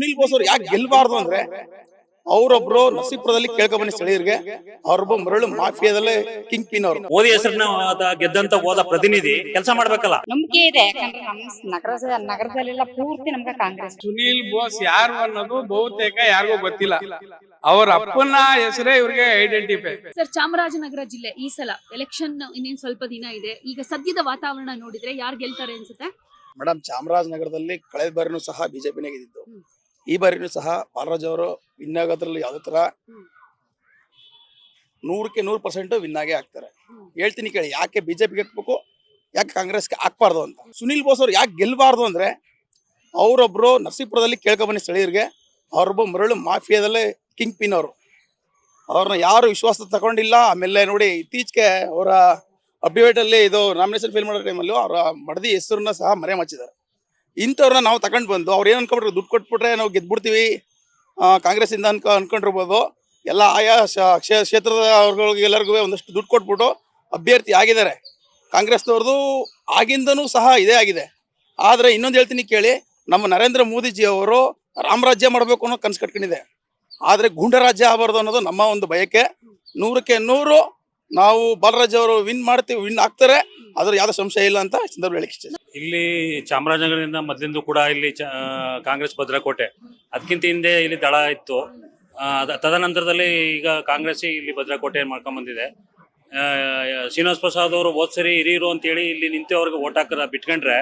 ಸುನಿಲ್ ಬೋಸ್ ಅವ್ರು ಯಾಕೆ ಗೆಲ್ಬಾರ್ದು ಅಂದ್ರೆ ಅವರೊಬ್ರು ನರಸೀಪುರದಲ್ಲಿ ಕೇಳ್ಕೊಂಬನ್ನಿ ಸ್ಥಳೀಯರಿಗೆ. ಅವ್ರೊಬ್ಬ ಮರಳು ಮಾಫಿಯಾದಲ್ಲೇ ಕಿಂಗ್ ಪಿನ್ ಅವರು. ಓದಿ ಹೆಸರಿನ ಗೆದ್ದಂತ ಹೋದ ಪ್ರತಿನಿಧಿ ಕೆಲಸ ಮಾಡ್ಬೇಕಲ್ಲ? ನಂಬಿಕೆ ಇದೆ ಯಾಕಂದ್ರೆ ನಮ್ಮ ನಗರ ನಗರದಲ್ಲೆಲ್ಲ ಪೂರ್ತಿ ನಮ್ಗೆ ಕಾಂಗ್ರೆಸ್. ಸುನೀಲ್ ಬೋಸ್ ಯಾರು ಅನ್ನೋದು ಬಹುತೇಕ ಯಾರಿಗೂ ಗೊತ್ತಿಲ್ಲ. ಅವರ ಅಪ್ಪನ ಹೆಸರೇ ಇವ್ರಿಗೆ ಐಡೆಂಟಿಫೈ ಸರ್ ಚಾಮರಾಜನಗರ ಜಿಲ್ಲೆ ಈ ಸಲ ಎಲೆಕ್ಷನ್ ಇನ್ನೇನ್ ಸ್ವಲ್ಪ ದಿನ ಇದೆ. ಈಗ ಸದ್ಯದ ವಾತಾವರಣ ನೋಡಿದ್ರೆ ಯಾರು ಗೆಲ್ತಾರೆ ಅನ್ಸುತ್ತೆ? ಮೇಡಮ್ ಚಾಮರಾಜನಗರದಲ್ಲಿ ಕಳೆದ ಬಾರಿನೂ ಸಹ ಬಿಜೆಪಿನೇ ಗೆದ್ದಿದ್ದು. ಈ ಬಾರಿನೂ ಸಹ ಬಾಲರಾಜ್ ಅವರು ವಿನ್ ಆಗೋದ್ರಲ್ಲಿ ಯಾವುದೇ ತರ ನೂರಕ್ಕೆ ನೂರು ಪರ್ಸೆಂಟ್ ವಿನ್ ಆಗೇ ಆಗ್ತಾರೆ. ಹೇಳ್ತೀನಿ ಕೇಳಿ ಯಾಕೆ ಬಿಜೆಪಿಗೆ ಹಾಕ್ಬೇಕು ಯಾಕೆ ಕಾಂಗ್ರೆಸ್ಗೆ ಹಾಕ್ಬಾರ್ದು ಅಂತ? ಸುನಿಲ್ ಬೋಸ್ ಅವ್ರು ಯಾಕೆ ಗೆಲ್ಬಾರ್ದು ಅಂದ್ರೆ ಅವರೊಬ್ರು ನರಸೀಪುರದಲ್ಲಿ ಕೇಳ್ಕೊಂಬನ್ನಿ ಸ್ಥಳೀಯರಿಗೆ ಅವರೊಬ್ಬ ಮರಳು ಮಾಫಿಯಾದಲ್ಲೇ ಕಿಂಗ್ ಪಿನ್ ಅವರು. ಅವ್ರನ್ನ ಯಾರು ವಿಶ್ವಾಸ ತಗೊಂಡಿಲ್ಲ ಆಮೇಲೆ ನೋಡಿ ಇತ್ತೀಚೆಗೆ ಅವರ ಅಪ್ಡೇಟ್ ಅಲ್ಲಿ ಇದು ನಾಮಿನೇಷನ್ ಫಿಲ್ ಮಾಡೋ ಟೈಮಲ್ಲೂ ಅವರ ಮಡದಿ ಹೆಸರನ್ನ ಸಹ ಮರೆ ಮಚ್ಚಿದ್ದಾರೆ ಇಂಥವ್ರನ್ನ ನಾವು ತಗೊಂಡು ಬಂದು ಅವ್ರು ಏನು ಅನ್ಕೊಂಡ್ಬಿಟ್ರೆ ದುಡ್ಡು ಕೊಟ್ಬಿಟ್ರೆ ನಾವು ಗೆದ್ಬಿಡ್ತೀವಿ. ಕಾಂಗ್ರೆಸ್ಸಿಂದ ಅನ್ಕ, ಅನ್ಕೊಂಡಿರ್ಬೋದು. ಎಲ್ಲ ಆಯಾ ಕ್ಷೇತ್ರದ ಅವ್ರಗಳಿಗೆ ಎಲ್ಲರಿಗೂ ಒಂದಷ್ಟು ದುಡ್ಡು ಕೊಟ್ಬಿಟ್ಟು ಅಭ್ಯರ್ಥಿ ಆಗಿದ್ದಾರೆ. ಕಾಂಗ್ರೆಸ್ನವ್ರದ್ದು ಆಗಿಂದನೂ ಸಹ ಇದೇ ಆಗಿದೆ. ಆದರೆ ಇನ್ನೊಂದು ಹೇಳ್ತೀನಿ ಕೇಳಿ, ನಮ್ಮ ನರೇಂದ್ರ ಮೋದಿಜಿ ಅವರು ರಾಮರಾಜ್ಯ ಮಾಡಬೇಕು ಅನ್ನೋ ಕನಸು ಕಟ್ಕೊಂಡಿದೆ. ಆದರೆ ಗುಂಡರಾಜ್ಯ ಆಗಬಾರ್ದು ಅನ್ನೋದು ನಮ್ಮ ಒಂದು ಬಯಕೆ. ನೂರಕ್ಕೆ ನೂರು ನಾವು ಬಾಲರಾಜ್ ಅವರು ವಿನ್ ಮಾಡ್ತೀವಿ ವಿನ್ ಆಗ್ತಾರೆ. ಅದ್ರ ಯಾವ್ದು ಸಂಶಯ ಇಲ್ಲ ಅಂತ ಸಂದರ್ಭ ಹೇಳಿಕೆ ಇಷ್ಟ ಇಲ್ಲಿ ಚಾಮರಾಜನಗರದಿಂದ ಮೊದಲಿಂದ ಕೂಡ ಇಲ್ಲಿ ಕಾಂಗ್ರೆಸ್ ಭದ್ರಕೋಟೆ. ಅದಕ್ಕಿಂತ ಹಿಂದೆ ಇಲ್ಲಿ ದಳ ಇತ್ತು. ತದನಂತರದಲ್ಲಿ ಈಗ ಕಾಂಗ್ರೆಸ್ ಇಲ್ಲಿ ಭದ್ರಕೋಟೆ ಮಾಡ್ಕೊಂಡ್ ಬಂದಿದೆ. ಶ್ರೀನಿವಾಸ ಪ್ರಸಾದ್ ಅವರು ಹೋದ್ ಸರಿ ಹಿರಿಯರು ಅಂತೇಳಿ ಇಲ್ಲಿ ನಿಂತು ಅವ್ರಿಗೆ ಓಟ್ ಹಾಕದ ಬಿಟ್ಕೊಂಡ್ರೆ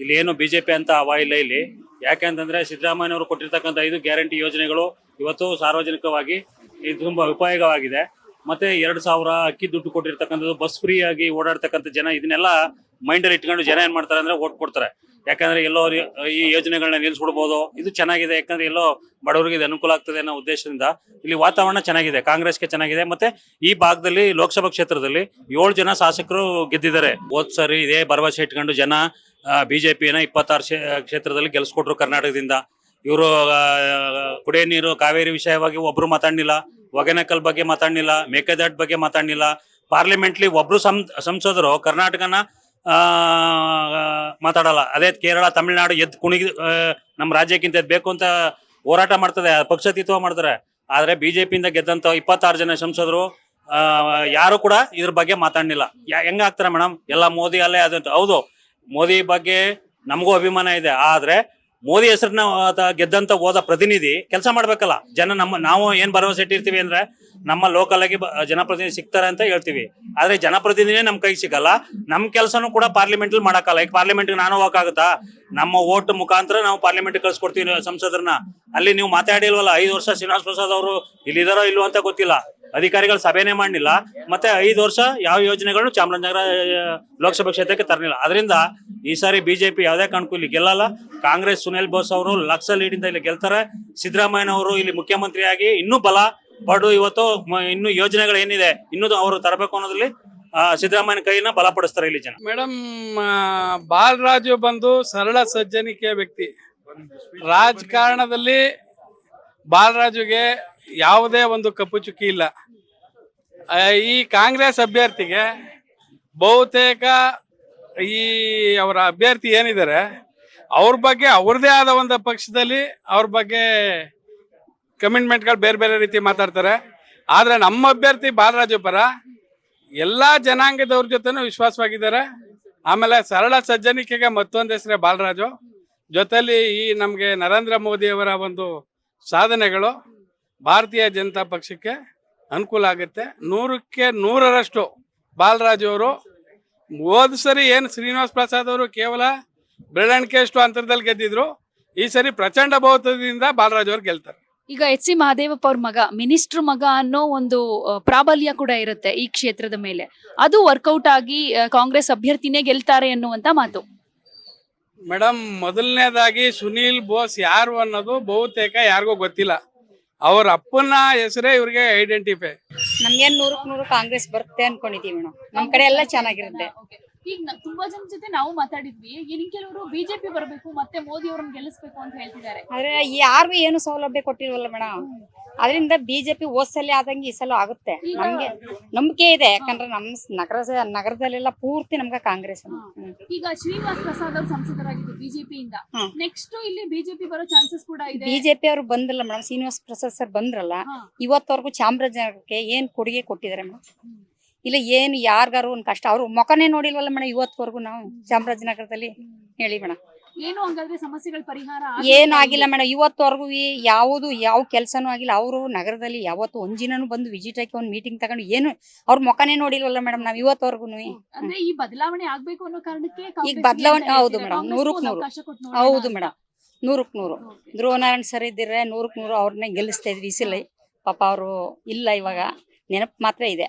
ಇಲ್ಲಿ ಏನು ಬಿಜೆಪಿ ಅಂತ ಹವಾ ಇಲ್ಲ ಇಲ್ಲಿ. ಯಾಕೆಂತಂದ್ರೆ ಸಿದ್ದರಾಮಯ್ಯ ಅವರು ಕೊಟ್ಟಿರ್ತಕ್ಕಂಥ ಐದು ಗ್ಯಾರಂಟಿ ಯೋಜನೆಗಳು ಇವತ್ತು ಸಾರ್ವಜನಿಕವಾಗಿ ಇದು ತುಂಬಾ ಉಪಯೋಗವಾಗಿದೆ. ಮತ್ತೆ ಎರಡ್ ಸಾವಿರ ಅಕ್ಕಿ ದುಡ್ಡು ಕೊಟ್ಟಿರ್ತಕ್ಕಂಥದ್ದು ಬಸ್ ಫ್ರೀ ಆಗಿ ಓಡಾಡ್ತಕ್ಕಂಥ ಜನ, ಇದನ್ನೆಲ್ಲ ಮೈಂಡಲ್ಲಿ ಇಟ್ಕೊಂಡು ಜನ ಏನ್ ಮಾಡ್ತಾರೆ ಅಂದ್ರೆ ಓಟ್ ಕೊಡ್ತಾರೆ. ಯಾಕಂದ್ರೆ ಎಲ್ಲೋ ಈ ಯೋಜನೆಗಳನ್ನ ನಿಲ್ಸ್ಬಿಡ್ಬೋದು ಇದು ಚೆನ್ನಾಗಿದೆ, ಯಾಕಂದ್ರೆ ಎಲ್ಲೋ ಬಡವರಿಗೆ ಇದು ಅನುಕೂಲ ಆಗ್ತದೆ ಅನ್ನೋ ಉದ್ದೇಶದಿಂದ ಇಲ್ಲಿ ವಾತಾವರಣ ಚೆನ್ನಾಗಿದೆ, ಕಾಂಗ್ರೆಸ್ಗೆ ಚೆನ್ನಾಗಿದೆ, ಮತ್ತೆ ಈ ಭಾಗದಲ್ಲಿ ಲೋಕಸಭಾ ಕ್ಷೇತ್ರದಲ್ಲಿ ಏಳು ಜನ ಶಾಸಕರು ಗೆದ್ದಿದ್ದಾರೆ. ಹೋದ್ ಸರಿ ಇದೇ ಭರವಸೆ ಇಟ್ಕೊಂಡು ಜನ ಬಿಜೆಪಿನ ಇಪ್ಪತ್ತಾರು ಕ್ಷೇತ್ರದಲ್ಲಿ ಗೆಲ್ಸ್ಕೊಟ್ರು ಕರ್ನಾಟಕದಿಂದ. ಇವರು ಕುಡಿಯ ನೀರು, ಕಾವೇರಿ ವಿಷಯವಾಗಿ ಒಬ್ರು ಮಾತಾಡ್ಲಿಲ್ಲ, ಒಗೆನಕಲ್ ಬಗ್ಗೆ ಮಾತಾಡ್ಲಿಲ್ಲ, ಮೇಕೆದಾಟ್ ಬಗ್ಗೆ ಮಾತಾಡ್ಲಿಲ್ಲ. ಪಾರ್ಲಿಮೆಂಟ್ಲಿ ಒಬ್ರು ಸಂಸದರು ಕರ್ನಾಟಕನ ಮಾತಾಡಲ್ಲ. ಅದೇ ಕೇರಳ, ತಮಿಳುನಾಡು ಎದ್ದು ಕುಣಿಗಿ ನಮ್ಮ ರಾಜ್ಯಕ್ಕಿಂತ ಬೇಕು ಅಂತ ಹೋರಾಟ ಮಾಡ್ತದೆ ಪಕ್ಷಾತೀತವ ಮಾಡ್ತಾರೆ. ಆದ್ರೆ ಬಿಜೆಪಿಯಿಂದ ಗೆದ್ದಂತ ಇಪ್ಪತ್ತಾರು ಜನ ಸಂಸದರು ಯಾರು ಕೂಡ ಇದ್ರ ಬಗ್ಗೆ ಮಾತಾಡಲಿಲ್ಲ. ಹೆಂಗ ಆಗ್ತಾರೆ ಮೇಡಮ್? ಎಲ್ಲ ಮೋದಿ ಅಲ್ಲೇ ಅದಂತ ಹೌದು, ಮೋದಿ ಬಗ್ಗೆ ನಮಗೂ ಅಭಿಮಾನ ಇದೆ. ಆದ್ರೆ ಮೋದಿ ಹೆಸರನ್ನ ಗೆದ್ದಂತ ಹೋದ ಪ್ರತಿನಿಧಿ ಕೆಲಸ ಮಾಡ್ಬೇಕಲ್ಲ. ಜನ ನಮ್ಮ, ನಾವು ಏನ್ ಭರವಸೆ ಇಟ್ಟಿರ್ತೀವಿ ಅಂದ್ರೆ ನಮ್ಮ ಲೋಕಲ್ ಆಗಿ ಜನಪ್ರತಿನಿಧಿ ಸಿಗ್ತಾರೆ ಅಂತ ಹೇಳ್ತೀವಿ. ಆದ್ರೆ ಜನಪ್ರತಿನಿಧಿನೇ ನಮ್ ಕೈಗೆ ಸಿಗಲ್ಲ. ನಮ್ ಕೆಲಸನೂ ಕೂಡ ಪಾರ್ಲಿಮೆಂಟ್ ಅಲ್ಲಿ ಮಾಡಕ್ಕಲ್ಲ. ಈಗ ಪಾರ್ಲಿಮೆಂಟ್ ನಾನು ಹೋಗಕ್ಕಾಗತ್ತಾ ನಮ್ಮ ಓಟ್ ಮುಖಾಂತರ ನಾವು ಪಾರ್ಲಿಮೆಂಟ್ ಕಳ್ಸಿಕೊಡ್ತೀವಿ ಸಂಸದರನ್ನ. ಅಲ್ಲಿ ನೀವು ಮಾತಾಡಿಲ್ವಲ್ಲ, ಐದು ವರ್ಷ ಶ್ರೀನಿವಾಸ ಪ್ರಸಾದ್ ಅವರು ಇಲ್ಲಿದಾರೋ ಇಲ್ವೋ ಅಂತ ಗೊತ್ತಿಲ್ಲ. ಅಧಿಕಾರಿಗಳು ಸಭೆನೇ ಮಾಡಲಿಲ್ಲ. ಮತ್ತೆ ಐದು ವರ್ಷ ಯಾವ ಯೋಜನೆಗಳನ್ನು ಚಾಮರಾಜನಗರ ಲೋಕಸಭಾ ಕ್ಷೇತ್ರಕ್ಕೆ ತರಲಿಲ್ಲ. ಅದರಿಂದ ಈ ಸಾರಿ ಬಿಜೆಪಿ ಯಾವುದೇ ಕಾರಣಕ್ಕೂ ಇಲ್ಲಿ ಗೆಲ್ಲಲ್ಲ. ಕಾಂಗ್ರೆಸ್ ಸುನಿಲ್ ಬೋಸ್ ಅವರು ಲಕ್ಷ ಲೀಡಿಂದ ಇಲ್ಲಿ ಗೆಲ್ತಾರೆ. ಸಿದ್ದರಾಮಯ್ಯನವರು ಇಲ್ಲಿ ಮುಖ್ಯಮಂತ್ರಿಯಾಗಿ ಇನ್ನೂ ಬಲ ಪಡು ಇವತ್ತು ಇನ್ನು ಯೋಜನೆಗಳು ಏನಿದೆ, ಇನ್ನೂ ಅವರು ತರಬೇಕು ಅನ್ನೋದ್ರಲ್ಲಿ ಸಿದ್ದರಾಮಯ್ಯನ ಕೈನ ಬಲಪಡಿಸ್ತಾರೆ ಇಲ್ಲಿ ಜನ. ಮೇಡಮ್ ಬಾಲರಾಜು ಬಂದು ಸರಳ ಸಜ್ಜನಿಕೆಯ ವ್ಯಕ್ತಿ. ರಾಜಕಾರಣದಲ್ಲಿ ಬಾಲರಾಜುಗೆ ಯಾವುದೇ ಒಂದು ಕಪ್ಪು ಚುಕ್ಕಿ ಇಲ್ಲ. ಈ ಕಾಂಗ್ರೆಸ್ ಅಭ್ಯರ್ಥಿಗೆ ಬಹುತೇಕ ಈ ಅವರ ಅಭ್ಯರ್ಥಿ ಏನಿದ್ದಾರೆ, ಅವ್ರ ಬಗ್ಗೆ ಅವ್ರದೇ ಆದ ಒಂದು ಪಕ್ಷದಲ್ಲಿ ಅವ್ರ ಬಗ್ಗೆ ಕಮಿಟ್ಮೆಂಟ್ಗಳು ಬೇರೆ ಬೇರೆ ರೀತಿ ಮಾತಾಡ್ತಾರೆ. ಆದರೆ ನಮ್ಮ ಅಭ್ಯರ್ಥಿ ಬಾಲರಾಜು ಪರ ಎಲ್ಲ ಜನಾಂಗದವ್ರ ಜೊತೆನೂ ವಿಶ್ವಾಸವಾಗಿದ್ದಾರೆ. ಆಮೇಲೆ ಸರಳ ಸಜ್ಜನಿಕೆಗೆ ಮತ್ತೊಂದು ಹೆಸರೇ ಬಾಲರಾಜು. ಜೊತೆಲಿ ಈ ನಮಗೆ ನರೇಂದ್ರ ಮೋದಿಯವರ ಒಂದು ಸಾಧನೆಗಳು. ಭಾರತೀಯ ಜನತಾ ಪಕ್ಷಕ್ಕೆ ಅನುಕೂಲ ಆಗುತ್ತೆ. ನೂರಕ್ಕೆ ನೂರರಷ್ಟು ಬಾಲರಾಜ್ ಅವರು ಹೋದ ಸರಿ ಏನು ಶ್ರೀನಿವಾಸ್ ಪ್ರಸಾದ್ ಅವರು ಕೇವಲ ಬೆರಳಿಕೆಯಷ್ಟು ಅಂತರದಲ್ಲಿ ಗೆದ್ದಿದ್ರು. ಈ ಸರಿ ಪ್ರಚಂಡ ಬಹುತದಿಂದ ಬಾಲರಾಜ್ ಅವರು ಗೆಲ್ತಾರೆ. ಈಗ ಎಚ್ ಸಿ ಮಹಾದೇವಪ್ಪ ಅವ್ರ ಮಗ ಮಿನಿಸ್ಟರ್ ಮಗ ಅನ್ನೋ ಒಂದು ಪ್ರಾಬಲ್ಯ ಕೂಡ ಇರುತ್ತೆ ಈ ಕ್ಷೇತ್ರದ ಮೇಲೆ. ಅದು ವರ್ಕೌಟ್ ಆಗಿ ಕಾಂಗ್ರೆಸ್ ಅಭ್ಯರ್ಥಿನೇ ಗೆಲ್ತಾರೆ ಅನ್ನುವಂತ ಮಾತು. ಮೇಡಮ್ ಮೊದಲನೇದಾಗಿ ಸುನೀಲ್ ಬೋಸ್ ಯಾರು ಅನ್ನೋದು ಬಹುತೇಕ ಯಾರಿಗೂ ಗೊತ್ತಿಲ್ಲ. ಅವ್ರ ಅಪ್ಪನ ಹೆಸರೇ ಇವ್ರಿಗೆ ಐಡೆಂಟಿಫೈ ನಮ್ಗೇನ್ ನೂರಕ್ ನೂರು ಕಾಂಗ್ರೆಸ್ ಬರುತ್ತೆ ಅನ್ಕೊಂಡಿದೀವಿ ಮೇಡಮ್. ನಮ್ ಕಡೆ ಎಲ್ಲ ಚೆನ್ನಾಗಿರುತ್ತೆ. ಈಗ ತುಂಬಾ ಜನ ಜೊತೆ ನಾವು ಮಾತಾಡಿದ್ವಿ. ಇನ್ ಕೆಲವರು ಬಿಜೆಪಿ ಬರಬೇಕು ಮತ್ತೆ ಮೋದಿ ಅವ್ರನ್ನ ಗೆಲ್ಲಿಸ್ಬೇಕು ಅಂತ ಹೇಳ್ತಿದ್ದಾರೆ. ಆದ್ರೆ ಯಾರು ಏನು ಸೌಲಭ್ಯ ಕೊಟ್ಟಿಲ್ವಲ್ಲ ಮೇಡಮ್ ಅದರಿಂದ ಬಿಜೆಪಿ ಹೋದ್ ಸಲ ಆದಂಗೆ ಈ ಸಲ ಆಗುತ್ತೆ. ನಮ್ಗೆ ನಂಬಿಕೆ ಇದೆ. ಯಾಕಂದ್ರೆ ನಮ್ ನಗರ ನಗರದಲ್ಲೆಲ್ಲ ಪೂರ್ತಿ ನಮ್ಗೆ ಕಾಂಗ್ರೆಸ್ ಈಗ ಶ್ರೀನಿವಾಸ್ ಪ್ರಸಾದ್ ಅವರು ಸಂಸದರಾಗಿದ್ದು ಬಿಜೆಪಿಯಿಂದ. ನೆಕ್ಸ್ಟ್ ಇಲ್ಲಿ ಬಿಜೆಪಿ ಬರೋ ಚಾನ್ಸಸ್ ಕೂಡ ಇದೆ. ಬಿಜೆಪಿ ಅವರು ಬಂದ್ರಲ್ಲ ಮೇಡಮ್ ಶ್ರೀನಿವಾಸ್ ಪ್ರಸಾದ್ ಸರ್ ಬಂದ್ರಲ್ಲ. ಇವತ್ತವರೆಗೂ ಚಾಮರಾಜನಗರಕ್ಕೆ ಏನ್ ಕೊಡುಗೆ ಕೊಟ್ಟಿದ್ದಾರೆ ಮೇಡಮ್. ಇಲ್ಲ ಏನು ಯಾರಿಗಾರು ಒಂದ್ ಕಷ್ಟ. ಅವ್ರು ಮುಖನೇ ನೋಡಿಲ್ವಲ್ಲ ಮೇಡಮ್ ಇವತ್ತವರೆಗೂ ನಾವು ಚಾಮರಾಜನಗರದಲ್ಲಿ. ಹೇಳಿ ಮೇಡಮ್ ಏನು ಹಂಗಾದ್ರೆ ಸಮಸ್ಯೆಗಳ ಪರಿಹಾರ ಏನು ಆಗಿಲ್ಲ ಮೇಡಮ್ ಇವತ್ತವರೆಗೂ ಯಾವುದು ಯಾವ ಕೆಲಸನೂ ಆಗಿಲ್ಲ. ಅವರು ನಗರದಲ್ಲಿ ಯಾವತ್ತು ಒಂದಿನೂ ಬಂದು ವಿಸಿಟ್ ಹಾಕಿ ಒಂದು ಮೀಟಿಂಗ್ ತಗೊಂಡು ಏನು ಅವ್ರ ಮುಖನೇ ನೋಡಿಲ್ವಲ್ಲ ಮೇಡಮ್ ನಾವ್ ಇವತ್ತವರೆಗೂ ಅಂದ್ರೆ ಈ ಬದಲಾವಣೆ ಆಗ್ಬೇಕು ಅನ್ನೋ ಕಾರಣಕ್ಕೆ ಈಗ ಬದಲಾವಣೆ ಹೌದು? ಮೇಡಮ್ ನೂರಕ್ ನೂರಕ್ಕೆ ನೂರು. ಹೌದು. ಮೇಡಮ್ ನೂರಕ್ ನೂರು. ಧ್ರುವನಾರಾಯಣ್ ಸರ್ ಇದ್ದಿದ್ರೆ ನೂರಕ್ ನೂರು ಅವ್ರನ್ನೇ ಗೆಲ್ಲಿಸ್ತಾ ಇದ್ವಿ. ಈ ಸಲ ಪಾಪ ಅವರು ಇಲ್ಲ ಇವಾಗ. ನೆನಪು ಮಾತ್ರ ಇದೆ.